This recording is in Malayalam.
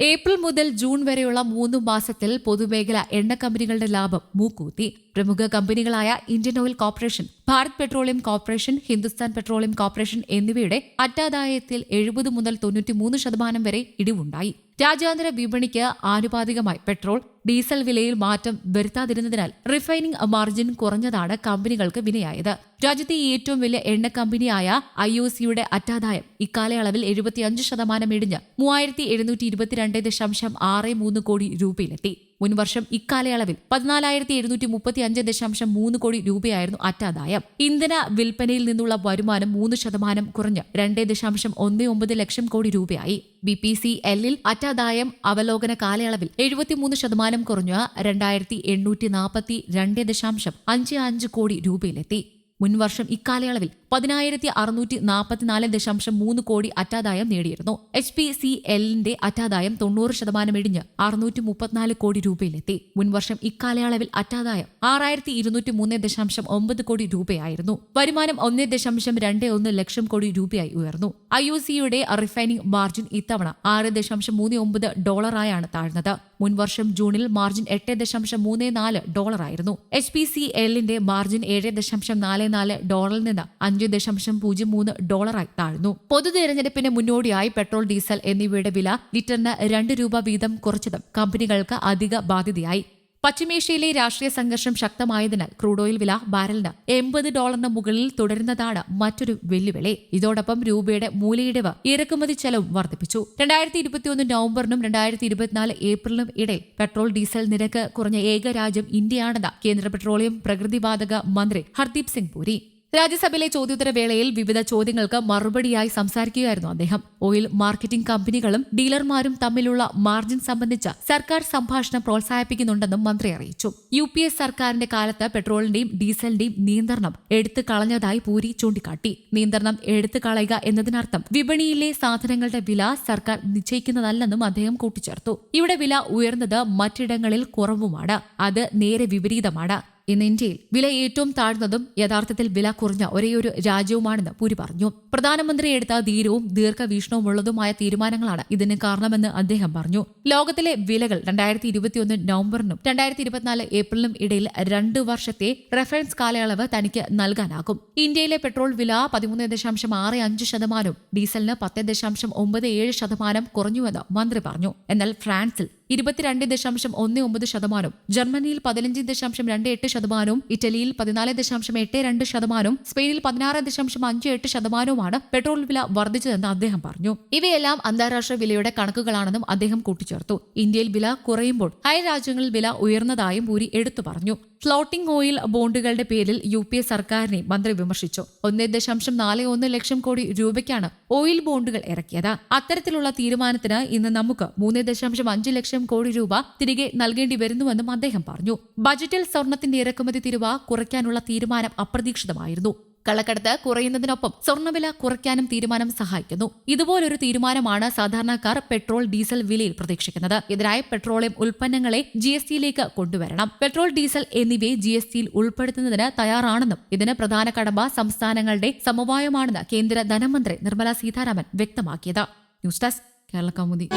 ഏപ്രിൽ മുതൽ ജൂൺ വരെയുള്ള മൂന്ന് മാസത്തിൽ പൊതുമേഖല എണ്ണ കമ്പനികളുടെ ലാഭം മൂക്കൂത്തി പ്രമുഖ കമ്പനികളായ Indian Oil Corporation Bharat Petroleum Corporation Hindustan Petroleum Corporation എന്നിവയുടെ അറ്റാദായത്തിൽ എഴുപത് മുതൽ തൊണ്ണൂറ്റിമൂന്ന് ശതമാനം വരെ ഇടിവുണ്ടായി. രാജ്യാന്തര വിപണിക്ക് ആനുപാതികമായി പെട്രോൾ ഡീസൽ വിലയിൽ മാറ്റം വരുത്താതിരുന്നതിനാൽ റിഫൈനിംഗ് മാർജിൻ കുറഞ്ഞതാണ് കമ്പനികൾക്ക് വിനയായത് രാജ്യത്തെ ഏറ്റവും വലിയ എണ്ണ കമ്പനിയായ ഐ ഒ സിയുടെ അറ്റാദായം ഇക്കാലയളവിൽ എഴുപത്തിയഞ്ച് ശതമാനം ഇടിഞ്ഞ് മൂവായിരത്തി എഴുന്നൂറ്റി ഇരുപത്തിരണ്ട് ദശാംശം ആറ് മൂന്ന് കോടി രൂപയിലെത്തി. മുൻവർഷം ഇക്കാലയളവിൽ പതിനാലായിരത്തി എഴുന്നൂറ്റി മുപ്പത്തി അഞ്ച് ദശാംശം മൂന്ന് കോടി രൂപയായിരുന്നു അറ്റാദായം. ഇന്ധന വിൽപ്പനയിൽ നിന്നുള്ള വരുമാനം മൂന്ന് ശതമാനം കുറഞ്ഞ് രണ്ട് ദശാംശം ഒന്ന് ഒമ്പത് ലക്ഷം കോടി രൂപയായി. ബി പി സി എല്ലിൽ അറ്റാദായം അവലോകന കാലയളവിൽ എഴുപത്തിമൂന്ന് ശതമാനം കുറഞ്ഞ് രണ്ടായിരത്തി എണ്ണൂറ്റി നാൽപ്പത്തി രണ്ട് ദശാംശം അഞ്ച് അഞ്ച് കോടി രൂപയിലെത്തി. മുൻവർഷം ഇക്കാലയളവിൽ പതിനായിരത്തി അറുന്നൂറ്റി നാൽപ്പത്തിനാല് ദശാംശം മൂന്ന് കോടി അറ്റാദായം നേടിയിരുന്നു. എച്ച് പി സി എല്ലിന്റെ അറ്റാദായം തൊണ്ണൂറ് ശതമാനം ഇടിഞ്ഞ് അറുന്നൂറ്റി മുപ്പത്തിനാല് കോടി രൂപയിലെത്തി. മുൻവർഷം ഇക്കാലയളവിൽ അറ്റാദായം ആറായിരത്തി ഇരുന്നൂറ്റി മൂന്ന് ദശാംശം ഒമ്പത് കോടി രൂപയായിരുന്നു. വരുമാനം ഒന്ന് ദശാംശം രണ്ട് ഒന്ന് ലക്ഷം കോടി രൂപയായി ഉയർന്നു. ഐ ഒ സിയുടെ റിഫൈനിംഗ് മാർജിൻ ഇത്തവണ ആറ് ദശാംശം മൂന്ന് ഒമ്പത് ഡോളറായാണ് താഴ്ന്നത്. മുൻവർഷം ജൂണിൽ മാർജിൻ എട്ട് ദശാംശം മൂന്ന് നാല് ഡോളറായിരുന്നു. എച്ച് പി സി എല്ലിന്റെ മാർജിൻ ഏഴ് ദശാംശം നാല് നാല് ഡോളറിൽ നിന്ന് അഞ്ച് ദശാംശം പൂജ്യം മൂന്ന് ഡോളറായി താഴ്ന്നു. പൊതു തെരഞ്ഞെടുപ്പിന് മുന്നോടിയായി പെട്രോൾ ഡീസൽ എന്നിവയുടെ വില ലിറ്ററിന് രണ്ട് രൂപ വീതം കുറച്ചതും കമ്പനികൾക്ക് അധിക ബാധ്യതയായി. പശ്ചിമേഷ്യയിലെ രാഷ്ട്രീയ സംഘർഷം ശക്തമായതിനാൽ ക്രൂഡ് ഓയിൽ വില ബാരലിന് എൺപത് ഡോളറിന് മുകളിൽ തുടരുന്നതാണ് മറ്റൊരു വെല്ലുവിളി. ഇതോടൊപ്പം രൂപയുടെ മൂലയിടിവ് ഇറക്കുമതി ചെലവും വർദ്ധിപ്പിച്ചു. രണ്ടായിരത്തി ഇരുപത്തിയൊന്ന് നവംബറിനും രണ്ടായിരത്തി ഇരുപത്തിനാല് ഏപ്രിലിനും ഇടയിൽ പെട്രോൾ ഡീസൽ നിരക്ക് കുറഞ്ഞ ഏക രാജ്യം ഇന്ത്യയാണെന്ന് കേന്ദ്ര പെട്രോളിയം പ്രകൃതിവാതക മന്ത്രി ഹർദീപ് സിംഗ് പുരി. രാജ്യസഭയിലെ ചോദ്യോത്തര വേളയിൽ വിവിധ ചോദ്യങ്ങൾക്ക് മറുപടിയായി സംസാരിക്കുകയായിരുന്നു അദ്ദേഹം. ഓയിൽ മാർക്കറ്റിംഗ് കമ്പനികളും ഡീലർമാരും തമ്മിലുള്ള മാർജിൻ സംബന്ധിച്ച സർക്കാർ സംഭാഷണം പ്രോത്സാഹിപ്പിക്കുന്നുണ്ടെന്നും മന്ത്രി അറിയിച്ചു. യു പി എസ് സർക്കാരിന്റെ കാലത്ത് പെട്രോളിന്റെയും ഡീസലിന്റെയും നിയന്ത്രണം എടുത്തു കളഞ്ഞതായി പൂരി ചൂണ്ടിക്കാട്ടി. നിയന്ത്രണം എടുത്തു കളയുക എന്നതിനർത്ഥം വിപണിയിലെ സാധനങ്ങളുടെ വില സർക്കാർ നിശ്ചയിക്കുന്നതല്ലെന്നും അദ്ദേഹം കൂട്ടിച്ചേർത്തു. ഇവിടെ വില ഉയർന്നത് മറ്റിടങ്ങളിൽ കുറവുമാണ്. അത് നേരെ വിപരീതമാണ്. ഇന്ന് ഇന്ത്യയിൽ വില ഏറ്റവും താഴ്ന്നതും യഥാർത്ഥത്തിൽ വില കുറഞ്ഞ ഒരേയൊരു രാജ്യവുമാണെന്ന് പുരി പറഞ്ഞു. പ്രധാനമന്ത്രി എടുത്ത ധീരവും ദീർഘവീക്ഷണവുമുള്ളതുമായ തീരുമാനങ്ങളാണ് ഇതിന് കാരണമെന്ന് അദ്ദേഹം പറഞ്ഞു. ലോകത്തിലെ വിലകൾ രണ്ടായിരത്തി ഇരുപത്തിയൊന്ന് നവംബറിനും രണ്ടായിരത്തി ഇരുപത്തിനാല് ഏപ്രിലിനും ഇടയിൽ രണ്ട് വർഷത്തെ റെഫറൻസ് കാലയളവ് തനിക്ക് നൽകാനാകും. ഇന്ത്യയിലെ പെട്രോൾ വില പതിമൂന്ന് ദശാംശം ആറ് അഞ്ച് ശതമാനവും ഡീസലിന് പത്ത് ദശാംശം ഒമ്പത് ഏഴ് ശതമാനം കുറഞ്ഞുവെന്ന് മന്ത്രി പറഞ്ഞു. എന്നാൽ ഫ്രാൻസിൽ ഇരുപത്തിരണ്ട് ദശാംശം ഒന്ന് ഒമ്പത് ശതമാനം ജർമ്മനിയിൽ പതിനഞ്ച് ദശാംശം രണ്ട് എട്ട് ശതമാനവും ഇറ്റലിയിൽ പതിനാല് ദശാംശം എട്ട് രണ്ട് ശതമാനവും സ്പെയിനിൽ പതിനാറ് ദശാംശം അഞ്ച് എട്ട് ശതമാനവുമാണ് പെട്രോൾ വില വർദ്ധിച്ചതെന്ന് അദ്ദേഹം പറഞ്ഞു. ഇവയെല്ലാം അന്താരാഷ്ട്ര വിലയുടെ കണക്കുകളാണെന്നും അദ്ദേഹം കൂട്ടിച്ചേർത്തു. ഇന്ത്യയിൽ വില കുറയുമ്പോൾ അയൽ രാജ്യങ്ങളിൽ വില ഉയർന്നതായും പൂരി എടുത്തു പറഞ്ഞു. ഫ്ലോട്ടിംഗ് ഓയിൽ ബോണ്ടുകളുടെ പേരിൽ യു പി എ സർക്കാരിനെ മന്ത്രി വിമർശിച്ചു. ഒന്നേ ദശാംശം നാല് ഒന്ന് ലക്ഷം കോടി രൂപയ്ക്കാണ് ഓയിൽ ബോണ്ടുകൾ ഇറക്കിയത്. അത്തരത്തിലുള്ള തീരുമാനത്തിന് ഇന്ന് നമുക്ക് മൂന്ന് ദശാംശം അഞ്ച് ലക്ഷം കോടി രൂപ തിരികെ നൽകേണ്ടി വരുന്നുവെന്നും അദ്ദേഹം പറഞ്ഞു. ബജറ്റിൽ സ്വർണത്തിന്റെ ഇറക്കുമതി തിരുവ കുറയ്ക്കാനുള്ള തീരുമാനം അപ്രതീക്ഷിതമായിരുന്നു. കള്ളക്കടത്ത് കുറയുന്നതിനൊപ്പം സ്വർണവില കുറയ്ക്കാനും തീരുമാനം സഹായിക്കുന്നു. ഇതുപോലൊരു തീരുമാനമാണ് സാധാരണക്കാർ പെട്രോൾ ഡീസൽ വിലയിൽ പ്രതീക്ഷിക്കുന്നത്. ഇതിനായി പെട്രോളിയം ഉൽപ്പന്നങ്ങളെ ജി എസ് ടിയിലേക്ക് കൊണ്ടുവരണം. പെട്രോൾ ഡീസൽ എന്നിവയെ ജി എസ് ടിയിൽ ഉൾപ്പെടുത്തുന്നതിന് തയ്യാറാണെന്നും ഇതിന് പ്രധാന കടമ സംസ്ഥാനങ്ങളുടെ സമവായമാണെന്ന് കേന്ദ്ര ധനമന്ത്രി നിർമ്മല സീതാരാമൻ വ്യക്തമാക്കിയത്. News desk Kerala Kaumudi.